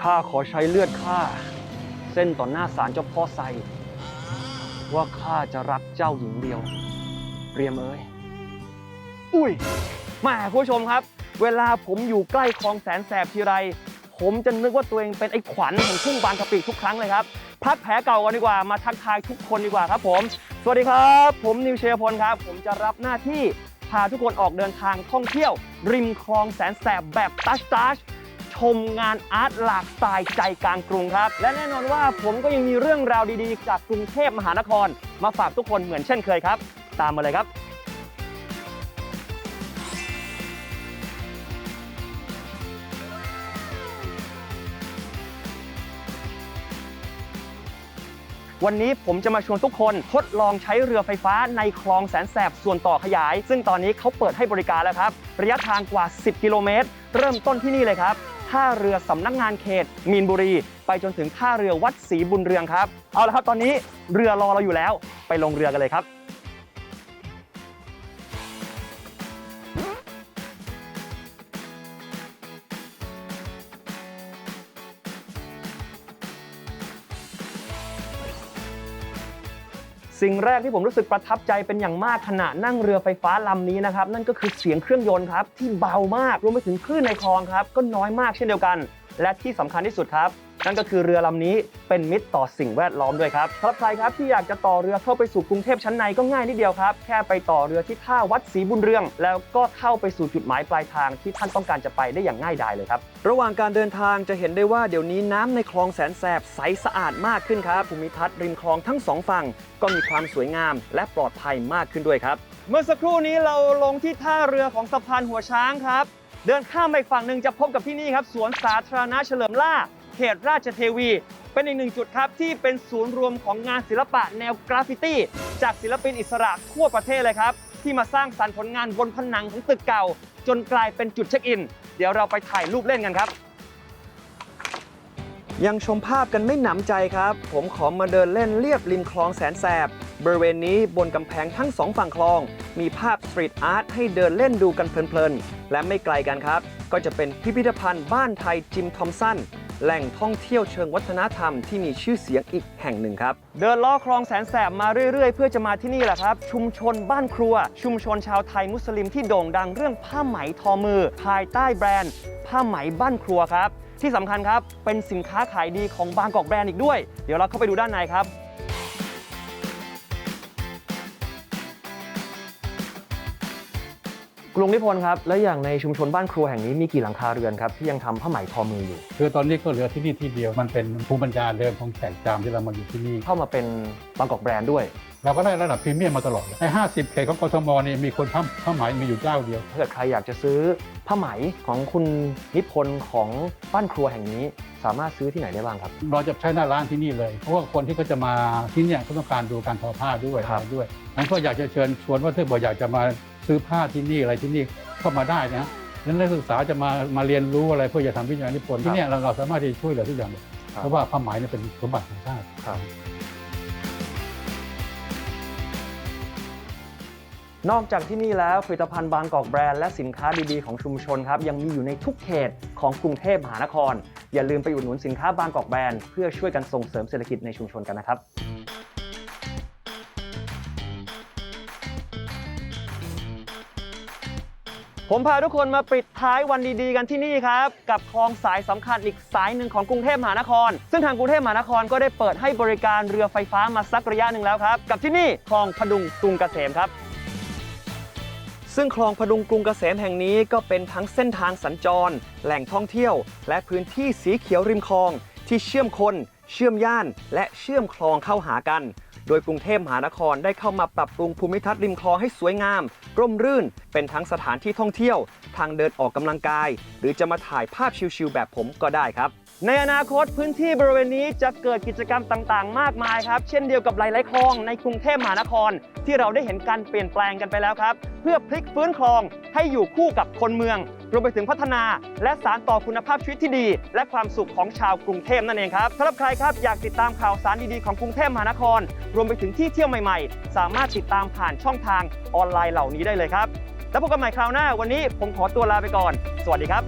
ข้าขอใช้เลือดข้าเส้นต่อหน้าศาลเจ้าพ่อไซว่าข้าจะรักเจ้าหญิงเดียว เรียมเอ้ย อุ้ยมาคุณผู้ชมครับ เวลาผมอยู่ใกล้คลองแสนแสบทีไร ผมจะนึกว่าตัวเองเป็นไอ้ขวัญแห่งทุ่งบางกะปิทุกครั้งเลยครับพักแผลเก่ากันดีกว่ามาทักทายทุกคนดีกว่าครับผม สวัสดีครับ ผมนิวเชียร์พลครับ ผมจะรับหน้าที่พาทุกคนออกเดินทางท่องเที่ยว ริมคลองแสนแสบแบบตัชตัช ชมงานอาร์ตหลากสไตล์ใจกลางกรุงครับ และแน่นอนว่าผมก็ยังมีเรื่องราวดีๆ จากกรุงเทพมหานคร มาฝากทุกคนเหมือนเช่นเคยครับ ตามมาเลยครับวันนี้ผมจะมาชวนทุกคนทดลองใช้เรือไฟฟ้าในคลองแสนแสบส่วนต่อขยาย ซึ่งตอนนี้เขาเปิดให้บริการแล้วครับ ระยะทางกว่า 10 กิโลเมตร เริ่มต้นที่นี่เลยครับ ท่าเรือสำนักงานเขต มีนบุรี ไปจนถึงท่าเรือวัดศรีบุญเรืองครับ เอาละครับตอนนี้เรือรอเราอยู่แล้ว ไปลงเรือกันเลยครับ สิ่งแรกที่ผมรู้สึกประทับใจเป็นอย่างมากขณะนั่งเรือไฟฟ้าลำนี้นะครับนั่นก็คือเสียงเครื่องยนต์ครับที่เบามากรวมไปถึงคลื่นในคลองครับก็น้อยมากเช่นเดียวกัน และที่สำคัญที่สุดครับ นั่นก็คือเรือลำนี้เป็นมิตรต่อสิ่งแวดล้อมด้วยครับสำหรับใครครับที่อยากจะต่อเรือเข้าไปสู่กรุงเทพชั้นในก็ง่ายนิดเดียวครับ แค่ไปต่อเรือที่ท่าวัดศรีบุญเรือง แล้วก็เข้าไปสู่จุดหมายปลายทางที่ท่านต้องการจะไปได้อย่างง่ายดายเลยครับ ระหว่างการเดินทางจะเห็นได้ว่าเดี๋ยวนี้น้ำในคลองแสนแสบใสสะอาดมากขึ้นครับภูมิทัศน์ริมคลองทั้งสองฝั่งก็มีความสวยงาม และปลอดภัยมากขึ้นด้วยครับ เมื่อสักครู่นี้เราลงที่ท่าเรือของสะพานหัวช้างครับ เดินข้ามไปฝั่งหนึ่งจะพบกับที่นี่ครับสวนสาธารณะเฉลิมล่า เขตราชเทวี เป็นอีกหนึ่งจุดครับที่เป็นศูนย์รวมของงานศิลปะแนวกราฟฟิตี้ จากศิลปินอิสระทั่วประเทศเลยครับ ที่มาสร้างสรรค์ผลงานบนผนังของตึกเก่า จนกลายเป็นจุดเช็คอิน เดี๋ยวเราไปถ่ายรูปเล่นกันครับ ยังชมภาพกันไม่หนำใจครับ ผมขอมาเดินเล่นเรียบริมคลองแสนแสบบริเวณนี้บนกำแพงทั้งสองฝั่งคลอง มีภาพสตรีทอาร์ตให้เดินเล่นดูกันเพลินๆ และไม่ไกลกันครับ ก็จะเป็นพิพิธภัณฑ์บ้านไทยจิมทอมสัน แหล่งท่องเที่ยวเชิงวัฒนธรรมที่มีชื่อเสียงอีกแห่งหนึ่งครับ เดินล้อคลองแสนแสบมาเรื่อย ๆ เพื่อจะมาที่นี่แหละครับ ชุมชนบ้านครัว ชุมชนชาวไทยมุสลิมที่โด่งดังเรื่องผ้าไหมทอมือ ภายใต้แบรนด์ ผ้าไหมบ้านครัวครับ ที่สำคัญครับเป็นสินค้าขายดีของบางกอกแบรนด์อีกด้วย เดี๋ยวเราเข้าไปดูด้านในครับ กรุงนิพนธ์ครับ และอย่างในชุมชนบ้านครัวแห่งนี้มีกี่หลังคาเรือนครับที่ยังทำผ้าไหมทอมืออยู่ คือตอนนี้ก็เหลือที่นี่ที่เดียวมันเป็นภูมิปัญญาเดิมของแขกจามที่เรามาอยู่ที่นี่ เข้ามาเป็นบางกอกแบรนด์ด้วย เราก็ได้ระดับพรีเมียมมาตลอดเลยใน 50 เขตของกทมนี่มีคนผ้าผ้าไหมมีอยู่เจ้าเดียว ถ้าเกิดใครอยากจะซื้อผ้าไหมของคุณนิพนธ์ของบ้านครัวแห่งนี้ สามารถซื้อที่ไหนได้บ้างครับ เราจะใช้หน้าร้านที่นี่เลย เพราะว่าคนที่เขาจะมาที่เนี่ยเขาต้องการดูการทอผ้าด้วยครับ อะไรด้วยงั้นก็อยากจะเชิญชวนว่าถ้าบอกอยากจะมา ซื้อผ้าที่นี่อะไรที่นี่เข้ามาได้นะแล้วนักศึกษาจะมามาเรียนรู้อะไรเพื่อจะทำวิทยานิพนธ์ที่เนี่ยเราเราสามารถที่จะช่วยเหลือทุกอย่างเลยเพราะว่าผ้าไหมเนี่ยเป็นสมบัติของชาติ ครับ นอกจากที่นี่แล้วผลิตภัณฑ์บางกอกแบรนด์และสินค้าดีๆของชุมชนครับยังมีอยู่ในทุกเขตของกรุงเทพมหานคร อย่าลืมไปอุดหนุนสินค้าบางกอกแบรนด์เพื่อช่วยกันส่งเสริมเศรษฐกิจในชุมชนกันนะครับ ผมพาทุกคนมาปิดท้ายวันดีๆกันที่นี่ครับ กับคลองสายสำคัญอีกสายหนึ่งของกรุงเทพมหานคร ซึ่งทางกรุงเทพมหานครก็ได้เปิดให้บริการเรือไฟฟ้ามาสักระยะหนึ่งแล้วครับ กับที่นี่คลองพดุงกรุงเกษมครับ ซึ่งคลองพดุงกรุงเกษมแห่งนี้ก็เป็นทั้งเส้นทางสัญจร แหล่งท่องเที่ยว และพื้นที่สีเขียวริมคลอง ที่เชื่อมคน เชื่อมย่าน และเชื่อมคลองเข้าหากัน โดยกรุงเทพมหานครได้เข้ามาปรับปรุงภูมิทัศน์ริมคลองให้สวยงาม ร่มรื่น เป็นทั้งสถานที่ท่องเที่ยว ทางเดินออกกำลังกาย หรือจะมาถ่ายภาพชิลๆแบบผมก็ได้ครับ ในอนาคตพื้นที่บริเวณนี้จะเกิดกิจกรรมต่างๆ มากมายครับ เช่นเดียวกับหลายๆคลองในกรุงเทพมหานคร ที่เราได้เห็นการเปลี่ยนแปลงกันไปแล้วครับ พื่อพลิกฟื้นคลองให้อยู่คู่กับคนเมือง รวมไปถึงพัฒนา และสารต่อคุณภาพชีวิตที่ดี และความสุขของชาวกรุงเทพนั่นเองครับสำหรับใครครับอยากติดตามข่าวสารดีๆของกรุงเทพมหานคร รวมไปถึงที่เที่ยวใหม่ๆ สามารถติดตามผ่านช่องทางออนไลน์เหล่านี้ได้เลยครับ แล้วพบกันใหม่คราวหน้าวันนี้ผมขอตัวลาไปก่อน สวัสดีครับ